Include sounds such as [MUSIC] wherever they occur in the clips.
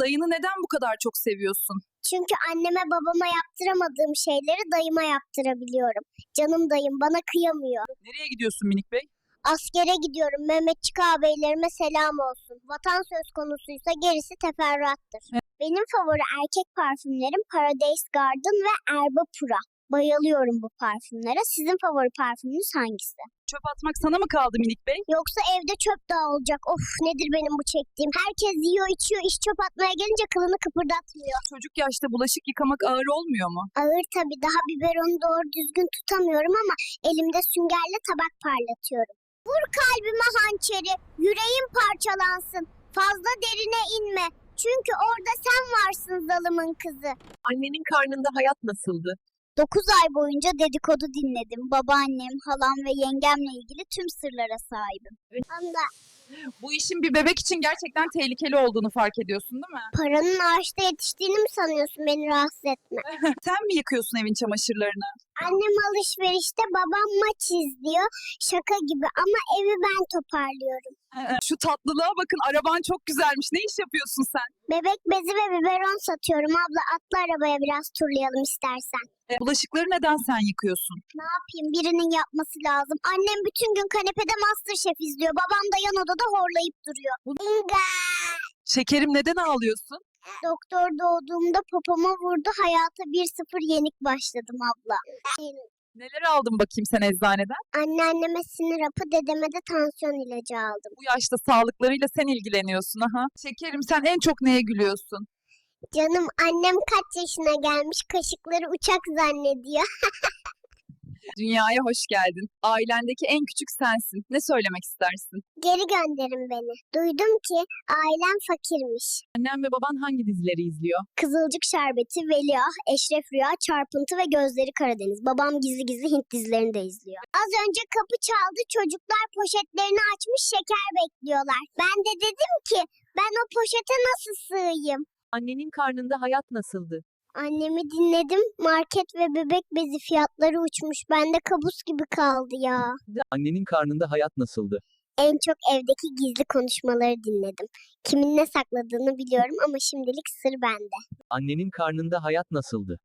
Dayını neden bu kadar çok seviyorsun? Çünkü anneme babama yaptıramadığım şeyleri dayıma yaptırabiliyorum. Canım dayım bana kıyamıyor. Nereye gidiyorsun minik bey? Askere gidiyorum. Mehmetçik ağabeylerime selam olsun. Vatan söz konusuysa gerisi teferruattır. Benim favori erkek parfümlerim Paradise Garden ve Erba Pura. Bayılıyorum bu parfümlere. Sizin favori parfümünüz hangisi? Çöp atmak sana mı kaldı minik bey? Yoksa evde çöp daha olacak. Of nedir benim bu çektiğim? Herkes yiyor içiyor iş çöp atmaya gelince kılını kıpırdatmıyor. Çocuk yaşta bulaşık yıkamak ağır olmuyor mu? Ağır tabii daha biberonu doğru düzgün tutamıyorum ama elimde süngerle tabak parlatıyorum. Vur kalbime hançeri, yüreğim parçalansın. Fazla derine inme. Çünkü orada sen varsın zalımın kızı. Annenin karnında hayat nasıldı? 9 ay boyunca dedikodu dinledim. Babaannem, halam ve yengemle ilgili tüm sırlara sahibim. Anda Bu işin bir bebek için gerçekten tehlikeli olduğunu fark ediyorsun değil mi? paranın ağaçta yetiştiğini mi sanıyorsun beni rahatsız etme? [LAUGHS] Sen mi yıkıyorsun evin çamaşırlarını? Annem alışverişte babam maç izliyor. Şaka gibi ama evi ben toparlıyorum. Ee, Şu tatlılığa bakın araban çok güzelmiş. Ne iş yapıyorsun sen? Bebek bezi ve biberon satıyorum abla. Atla arabaya biraz turlayalım istersen. Ee, Bulaşıkları neden sen yıkıyorsun? Ne yapayım birinin yapması lazım. Annem bütün gün kanepede Masterchef izliyor. Babam da yan odada horlayıp duruyor. İnga! Şekerim neden ağlıyorsun? Doktor doğduğumda popoma vurdu. Hayata 1-0 yenik başladım abla. Neler aldın bakayım sen eczaneden? Anneanneme sinir hapı, dedeme de tansiyon ilacı aldım. Bu yaşta sağlıklarıyla sen ilgileniyorsun aha. Şekerim sen en çok neye gülüyorsun? Canım annem kaç yaşına gelmiş kaşıkları uçak zannediyor. [LAUGHS] Dünyaya hoş geldin. Ailendeki en küçük sensin. Ne söylemek istersin? Geri gönderin beni. Duydum ki ailem fakirmiş. Annen ve baban hangi dizileri izliyor? Kızılcık Şerbeti, Veliaht, Eşref Rüya, Çarpıntı ve Gözleri Karadeniz. Babam gizli gizli Hint dizilerini de izliyor. Az önce kapı çaldı, çocuklar poşetlerini açmış şeker bekliyorlar. Ben de dedim ki ben o poşete nasıl sığayım? Annenin karnında hayat nasıldı? Annemi dinledim. Market ve bebek bezi fiyatları uçmuş. Bende kabus gibi kaldı ya. Annenin karnında hayat nasıldı? En çok evdeki gizli konuşmaları dinledim. Kimin ne sakladığını biliyorum ama şimdilik sır bende. Annenin karnında hayat nasıldı?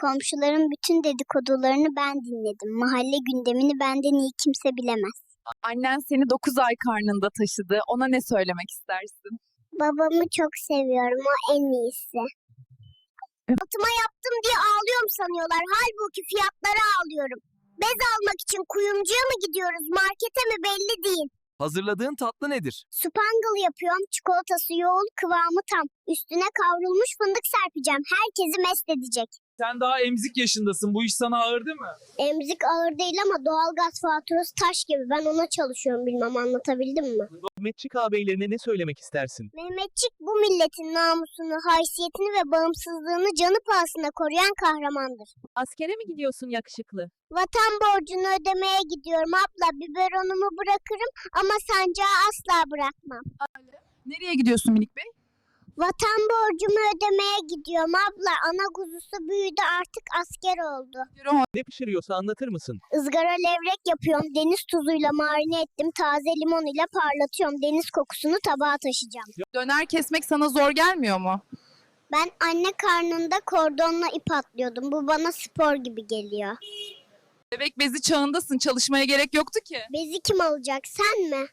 Komşuların bütün dedikodularını ben dinledim. Mahalle gündemini benden iyi kimse bilemez. Annen seni 9 ay karnında taşıdı. Ona ne söylemek istersin? Babamı çok seviyorum. O en iyisi. Altıma yaptım diye ağlıyorum sanıyorlar. Halbuki fiyatlara ağlıyorum. Bez almak için kuyumcuya mı gidiyoruz, markete mi belli değil. Hazırladığın tatlı nedir? Spangle yapıyorum. Çikolatası yoğun, kıvamı tam. Üstüne kavrulmuş fındık serpeceğim. Herkesi mest edecek. Sen daha emzik yaşındasın. Bu iş sana ağır değil mi? Emzik ağır değil ama doğalgaz faturası taş gibi. Ben ona çalışıyorum bilmem anlatabildim mi? Mehmetçik ağabeylerine ne söylemek istersin? Mehmetçik bu milletin namusunu, haysiyetini ve bağımsızlığını canı pahasına koruyan kahramandır. Askere mi gidiyorsun yakışıklı? Vatan borcunu ödemeye gidiyorum abla. Biberonumu bırakırım ama sancağı asla bırakmam. Nereye gidiyorsun minik bey? Vatan borcumu ödemeye gidiyorum abla. Ana kuzusu büyüdü artık asker oldu. Ne pişiriyorsa anlatır mısın? Izgara levrek yapıyorum. Deniz tuzuyla marine ettim. Taze limon ile parlatıyorum. Deniz kokusunu tabağa taşıyacağım. Döner kesmek sana zor gelmiyor mu? Ben anne karnında kordonla ip atlıyordum. Bu bana spor gibi geliyor. Bebek bezi çağındasın. Çalışmaya gerek yoktu ki. Bezi kim alacak sen mi?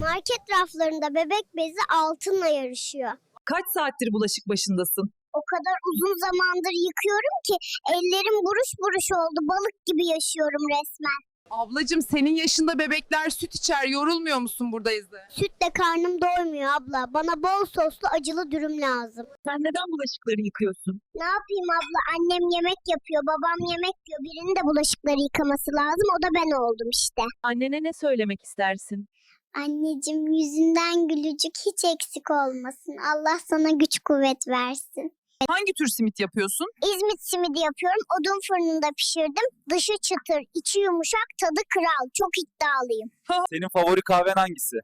Market raflarında bebek bezi altınla yarışıyor. Kaç saattir bulaşık başındasın? O kadar uzun zamandır yıkıyorum ki ellerim buruş buruş oldu. Balık gibi yaşıyorum resmen. Ablacım senin yaşında bebekler süt içer. Yorulmuyor musun buradayız de? Sütle karnım doymuyor abla. Bana bol soslu acılı dürüm lazım. Sen neden bulaşıkları yıkıyorsun? Ne yapayım abla? Annem yemek yapıyor, babam yemek yiyor. Birinin de bulaşıkları yıkaması lazım. O da ben oldum işte. Annene ne söylemek istersin? Anneciğim yüzünden gülücük hiç eksik olmasın. Allah sana güç kuvvet versin. Hangi tür simit yapıyorsun? İzmit simidi yapıyorum. Odun fırınında pişirdim. Dışı çıtır, içi yumuşak, tadı kral. Çok iddialıyım. [LAUGHS] Senin favori kahven hangisi?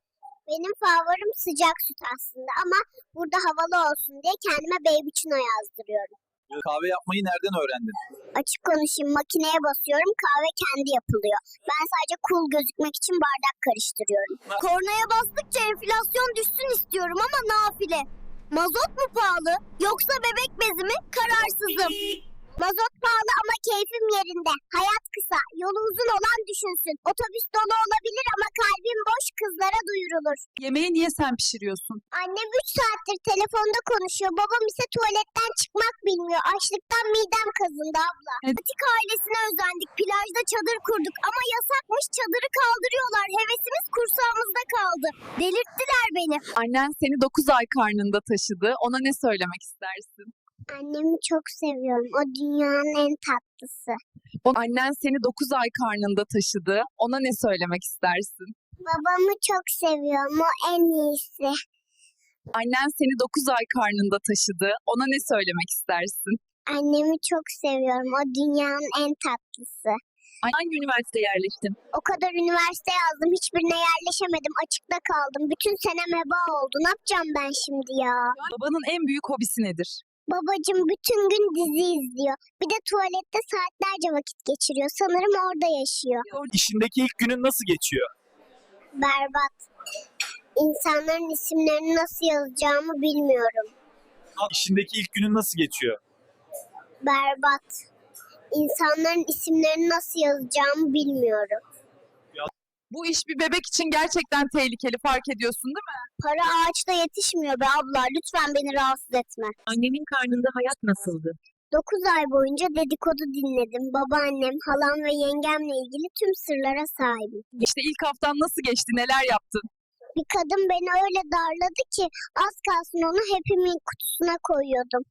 Benim favorim sıcak süt aslında ama burada havalı olsun diye kendime Babyçino yazdırıyorum. Kahve yapmayı nereden öğrendin? Açık konuşayım makineye basıyorum kahve kendi yapılıyor. Ben sadece cool gözükmek için bardak karıştırıyorum. Kornaya bastıkça enflasyon düşsün istiyorum ama nafile. Mazot mu pahalı yoksa bebek bezi mi? Kararsızım. Mazot pahalı ama keyfim yerinde. Hayat kısa, yolu uzun olan düşünsün. Otobüs dolu olabilir ama kalbim boş kızlara duyurulur. Yemeği niye sen pişiriyorsun? Annem 3 saattir telefonda konuşuyor. Babam ise tuvaletten çıkmak bilmiyor. Açlıktan midem kazındı abla. Evet. Atik ailesine özendik. Plajda çadır kurduk ama yasakmış çadırı kaldırıyorlar. Hevesimiz kursağımızda kaldı. Delirttiler beni. Annen seni 9 ay karnında taşıdı. Ona ne söylemek istersin? Annemi çok seviyorum. O dünyanın en tatlısı. O, annen seni 9 ay karnında taşıdı. Ona ne söylemek istersin? Babamı çok seviyorum. O en iyisi. Annen seni 9 ay karnında taşıdı. Ona ne söylemek istersin? Annemi çok seviyorum. O dünyanın en tatlısı. Hangi üniversite yerleştin? O kadar üniversite yazdım. Hiçbirine yerleşemedim. Açıkta kaldım. Bütün senem heba oldu. Ne yapacağım ben şimdi ya? Babanın en büyük hobisi nedir? Babacım bütün gün dizi izliyor. Bir de tuvalette saatlerce vakit geçiriyor. Sanırım orada yaşıyor. İşindeki ilk günün nasıl geçiyor? Berbat. İnsanların isimlerini nasıl yazacağımı bilmiyorum. İşindeki ilk günün nasıl geçiyor? Berbat. İnsanların isimlerini nasıl yazacağımı bilmiyorum. Bu iş bir bebek için gerçekten tehlikeli fark ediyorsun değil mi? Para ağaçta yetişmiyor be abla. Lütfen beni rahatsız etme. Annenin karnında hayat nasıldı? 9 ay boyunca dedikodu dinledim. Babaannem, halam ve yengemle ilgili tüm sırlara sahibim. İşte ilk haftan nasıl geçti, neler yaptın? Bir kadın beni öyle darladı ki az kalsın onu hepimin kutusuna koyuyordum.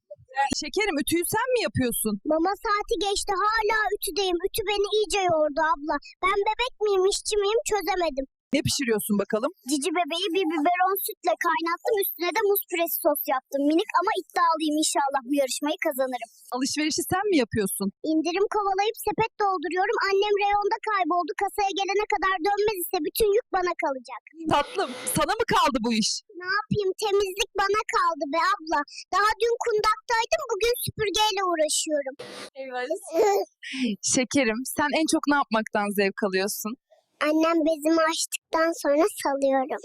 Şekerim ütüyü sen mi yapıyorsun? Mama saati geçti hala ütüdeyim. Ütü beni iyice yordu abla. Ben bebek miyim işçi miyim çözemedim. Ne pişiriyorsun bakalım? Cici bebeği bir biberon sütle kaynattım. Üstüne de muz püresi sos yaptım. Minik ama iddialıyım inşallah bu yarışmayı kazanırım. Alışverişi sen mi yapıyorsun? İndirim kovalayıp sepet dolduruyorum. Annem reyonda kayboldu. Kasaya gelene kadar dönmez ise bütün yük bana kalacak. Tatlım, sana mı kaldı bu iş? Ne yapayım temizlik bana kaldı be abla. Daha dün kundaktaydım bugün süpürgeyle uğraşıyorum. [LAUGHS] Şekerim, sen en çok ne yapmaktan zevk alıyorsun? Annem bezimi açtıktan sonra salıyorum.